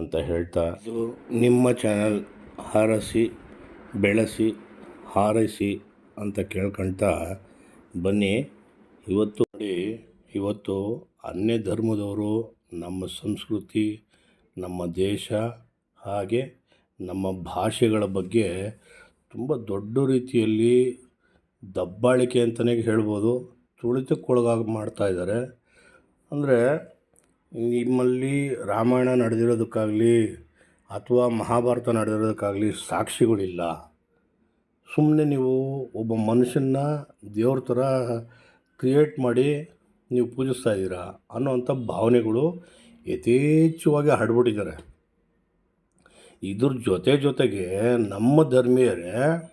ಅಂತ ಹೇಳ್ತಾ ಇದು ನಿಮ್ಮ ಚಾನಲ್ ಹಾರಸಿ, ಬೆಳೆಸಿ, ಹಾರೈಸಿ ಅಂತ ಕೇಳ್ಕೊಳ್ತಾ ಬನ್ನಿ. ಇವತ್ತು ನೋಡಿ, ಇವತ್ತು ಅನ್ಯ ಧರ್ಮದವರು ನಮ್ಮ ಸಂಸ್ಕೃತಿ, ನಮ್ಮ ದೇಶ ಹಾಗೆ ನಮ್ಮ ಭಾಷೆಗಳ ಬಗ್ಗೆ ತುಂಬ ದೊಡ್ಡ ರೀತಿಯಲ್ಲಿ ದಬ್ಬಾಳಿಕೆ ಅಂತಲೇ ಹೇಳ್ಬೋದು. ತುಳಿತಕ್ಕೊಳಗಾಗಿ ಮಾಡ್ತಾ ಇದ್ದಾರೆ. ಅಂದರೆ ನಿಮ್ಮಲ್ಲಿ ರಾಮಾಯಣ ನಡೆದಿರೋದಕ್ಕಾಗಲಿ ಅಥವಾ ಮಹಾಭಾರತ ನಡೆದಿರೋದಕ್ಕಾಗಲಿ ಸಾಕ್ಷಿಗಳಿಲ್ಲ. ಸುಮ್ಮನೆ ನೀವು ಒಬ್ಬ ಮನುಷ್ಯನ್ನ ದೇವ್ರ ಥರ ಕ್ರಿಯೇಟ್ ಮಾಡಿ ನೀವು ಪೂಜಿಸ್ತಾ ಇದ್ದೀರಾ ಅನ್ನೋವಂಥ ಭಾವನೆಗಳು ಯಥೇಚ್ಛವಾಗಿ ಹರಡ್ಬಿಟ್ಟಿದ್ದಾರೆ. ಇದ್ರ ಜೊತೆ ಜೊತೆಗೆ ನಮ್ಮ ಧರ್ಮೀಯರೇ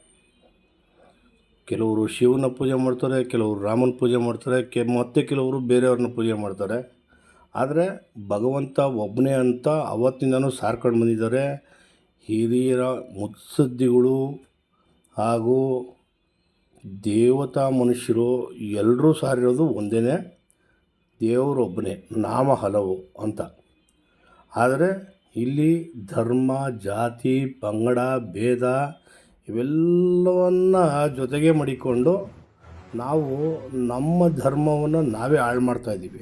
ಕೆಲವರು ಶಿವನ ಪೂಜೆ ಮಾಡ್ತಾರೆ, ಕೆಲವರು ರಾಮನ ಪೂಜೆ ಮಾಡ್ತಾರೆ, ಕೆ ಮತ್ತು ಕೆಲವರು ಬೇರೆಯವ್ರನ್ನ ಪೂಜೆ ಮಾಡ್ತಾರೆ. ಆದರೆ ಭಗವಂತ ಒಬ್ಬನೇ ಅಂತ ಅವತ್ತಿಂದನೂ ಸಾರ್ಕೊಂಡು ಬಂದಿದ್ದಾರೆ. ಹಿರಿಯರ ಮುತ್ಸದ್ದಿಗಳು ಹಾಗೂ ದೇವತಾ ಮನುಷ್ಯರು ಎಲ್ಲರೂ ಸಾರಿರೋದು ಒಂದೇ ದೇವರೊಬ್ಬನೇ ನಾಮ ಹಲವು ಅಂತ. ಆದರೆ ಇಲ್ಲಿ ಧರ್ಮ, ಜಾತಿ, ಪಂಗಡ, ಭೇದ ಇವೆಲ್ಲವನ್ನು ಜೊತೆಗೆ ಮಡಿಕೊಂಡು ನಾವು ನಮ್ಮ ಧರ್ಮವನ್ನು ನಾವೇ ಹಾಳು ಮಾಡ್ತಾಯಿದ್ದೀವಿ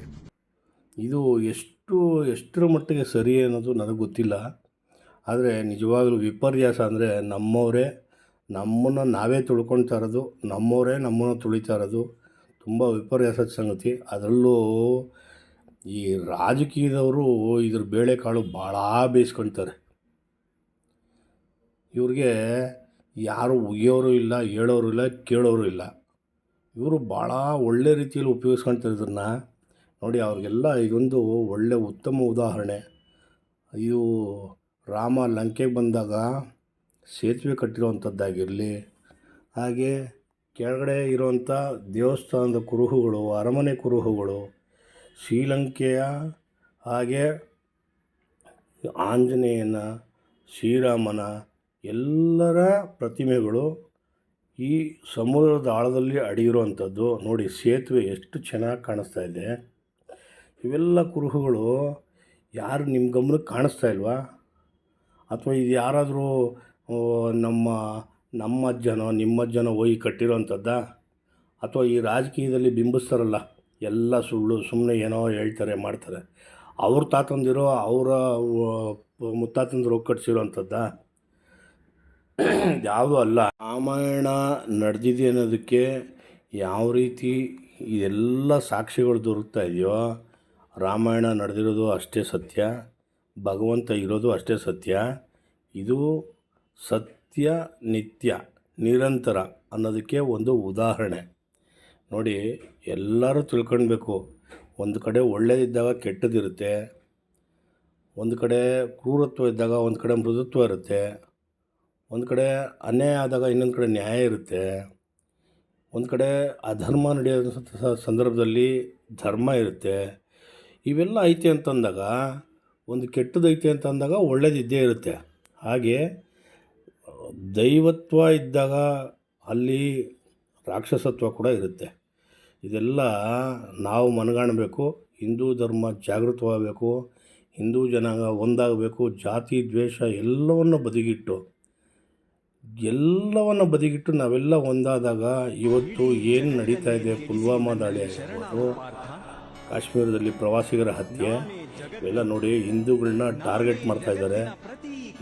ಇದು ಎಷ್ಟು, ಎಷ್ಟರ ಮಟ್ಟಿಗೆ ಸರಿ ಅನ್ನೋದು ನನಗೆ ಗೊತ್ತಿಲ್ಲ. ಆದರೆ ನಿಜವಾಗಲೂ ವಿಪರ್ಯಾಸ ಅಂದರೆ ನಮ್ಮವರೇ ನಮ್ಮನ್ನು ನಾವೇ ತುಳ್ಕೊಳ್ತಾ ಇರೋದು, ನಮ್ಮವರೇ ನಮ್ಮನ್ನು ತುಳಿತಾ ಇರೋದು ತುಂಬ ವಿಪರ್ಯಾಸದ ಸಂಗತಿ. ಅದರಲ್ಲೂ ಈ ರಾಜಕೀಯದವರು ಇದ್ರ ಬೇಳೆಕಾಳು ಭಾಳ ಬೇಯಿಸ್ಕೊಳ್ತಾರೆ ಇವ್ರಿಗೆ ಯಾರು ಉಗಿಯೋರು ಇಲ್ಲ, ಹೇಳೋರು ಇಲ್ಲ, ಕೇಳೋರು ಇಲ್ಲ. ಇವರು ಭಾಳ ಒಳ್ಳೆ ರೀತಿಯಲ್ಲಿ ಉಪಯೋಗಿಸ್ಕೊಳ್ತಾರೆ ಇದನ್ನು ನೋಡಿ, ಅವ್ರಿಗೆಲ್ಲ ಇದೊಂದು ಒಳ್ಳೆ ಉತ್ತಮ ಉದಾಹರಣೆ. ಇವು ರಾಮ ಲಂಕೆಗೆ ಬಂದಾಗ ಸೇತುವೆ ಕಟ್ಟಿರೋವಂಥದ್ದಾಗಿರಲಿ, ಹಾಗೆ ಕೆಳಗಡೆ ಇರುವಂಥ ದೇವಸ್ಥಾನದ ಕುರುಹುಗಳು, ಅರಮನೆ ಕುರುಹುಗಳು, ಶ್ರೀಲಂಕೆಯ ಹಾಗೆ ಆಂಜನೇಯನ, ಶ್ರೀರಾಮನ ಎಲ್ಲರ ಪ್ರತಿಮೆಗಳು ಈ ಸಮುದ್ರದ ಆಳದಲ್ಲಿ ಅಡಗಿರುವಂಥದ್ದು. ನೋಡಿ, ಸೇತುವೆ ಎಷ್ಟು ಚೆನ್ನಾಗಿ ಕಾಣಿಸ್ತಾ ಇದೆ. ಇವೆಲ್ಲ ಕುರುಹುಗಳು ಯಾರು ನಿಮ್ಮ ಗಮನಕ್ಕೆ ಕಾಣಿಸ್ತಾ ಇಲ್ವಾ? ಅಥವಾ ಇದು ಯಾರಾದರೂ ನಮ್ಮ ನಮ್ಮ ಅಜ್ಜನೋ, ನಿಮ್ಮ ಅಜ್ಜನೋ ಹೋಗಿ ಕಟ್ಟಿರೋವಂಥದ್ದ ಅಥವಾ ಈ ರಾಜಕೀಯದಲ್ಲಿ ಬಿಂಬಿಸ್ತಾರಲ್ಲ, ಎಲ್ಲ ಸುಳ್ಳು ಸುಮ್ಮನೆ ಏನೋ ಹೇಳ್ತಾರೆ, ಮಾಡ್ತಾರೆ. ಅವ್ರ ತಾತಂದಿರೋ, ಅವರ ಮುತ್ತಾತಂದಿರು ಕಟ್ಸಿರೋವಂಥದ್ದ ಯಾವುದೂ ಅಲ್ಲ. ರಾಮಾಯಣ ನಡೆದಿದೆ ಅನ್ನೋದಕ್ಕೆ ಯಾವ ರೀತಿ ಇದೆಲ್ಲ ಸಾಕ್ಷಿಗಳು ದೊರಕ್ತಾ ಇದೆಯೋ ರಾಮಾಯಣ ನಡೆದಿರೋದು ಅಷ್ಟೇ ಸತ್ಯ, ಭಗವಂತ ಇರೋದು ಅಷ್ಟೇ ಸತ್ಯ. ಇದು ಸತ್ಯ, ನಿತ್ಯ, ನಿರಂತರ ಅನ್ನೋದಕ್ಕೆ ಒಂದು ಉದಾಹರಣೆ. ನೋಡಿ, ಎಲ್ಲರೂ ತಿಳ್ಕೊಳ್ಬೇಕು. ಒಂದು ಕಡೆ ಒಳ್ಳೇದಿದ್ದಾಗ ಕೆಟ್ಟದಿರುತ್ತೆ, ಒಂದು ಕಡೆ ಕ್ರೂರತ್ವ ಇದ್ದಾಗ ಒಂದು ಕಡೆ ಮೃದುತ್ವ ಇರುತ್ತೆ, ಒಂದು ಕಡೆ ಅನ್ಯಾಯ ಆದಾಗ ಇನ್ನೊಂದು ಕಡೆ ನ್ಯಾಯ ಇರುತ್ತೆ. ಒಂದು ಕಡೆ ಅಧರ್ಮ ನಡೆಯೋ ಸಂದರ್ಭದಲ್ಲಿ ಧರ್ಮ ಇರುತ್ತೆ. ಇವೆಲ್ಲ ಐತೆ ಅಂತಂದಾಗ, ಒಂದು ಕೆಟ್ಟದೈತೆ ಅಂತ ಅಂದಾಗ ಒಳ್ಳೇದಿದ್ದೇ ಇರುತ್ತೆ. ಹಾಗೆ, ದೈವತ್ವ ಇದ್ದಾಗ ಅಲ್ಲಿ ರಾಕ್ಷಸತ್ವ ಕೂಡ ಇರುತ್ತೆ. ಇದೆಲ್ಲ ನಾವು ಮನಗಾಣಬೇಕು, ಹಿಂದೂ ಧರ್ಮ ಜಾಗೃತವಾಗಬೇಕು, ಹಿಂದೂ ಜನಾಂಗ ಒಂದಾಗಬೇಕು, ಜಾತಿ, ದ್ವೇಷ ಎಲ್ಲವನ್ನು ಬದಿಗಿಟ್ಟು ಎಲ್ಲವನ್ನು ಬದಿಗಿಟ್ಟು ನಾವೆಲ್ಲ ಒಂದಾದಾಗ ಇವತ್ತು ಏನು ನಡೀತಾ ಇದೆ, ಪುಲ್ವಾಮಾ ದಾಳಿ ಆಗಿರ್ಬೋದು ಕಾಶ್ಮೀರದಲ್ಲಿ ಪ್ರವಾಸಿಗರ ಹತ್ಯೆ, ಇವೆಲ್ಲ ನೋಡಿ ಹಿಂದೂಗಳನ್ನ ಟಾರ್ಗೆಟ್ ಮಾಡ್ತಾ ಇದ್ದಾರೆ.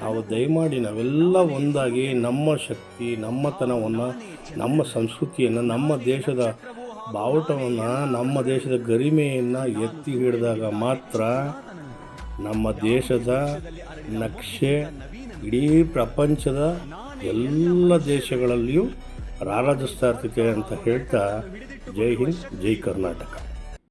ನಾವು ದಯಮಾಡಿ ನಾವೆಲ್ಲ ಒಂದಾಗಿ ನಮ್ಮ ಶಕ್ತಿ, ನಮ್ಮತನವನ್ನು, ನಮ್ಮ ಸಂಸ್ಕೃತಿಯನ್ನು, ನಮ್ಮ ದೇಶದ ಬಾವುಟವನ್ನು, ನಮ್ಮ ದೇಶದ ಗರಿಮೆಯನ್ನು ಎತ್ತಿ ಹಿಡಿದಾಗ ಮಾತ್ರ ನಮ್ಮ ದೇಶದ ನಕ್ಷೆ, ಇಡೀ ಪ್ರಪಂಚದ ಎಲ್ಲ ದೇಶಗಳಲ್ಲಿಯೂ ರಾರಾಜಿಸ್ತಾ ಇರ್ತೈತೆ ಅಂತ ಹೇಳ್ತಾ ಜೈ ಹಿಂದ್, ಜೈ ಕರ್ನಾಟಕ.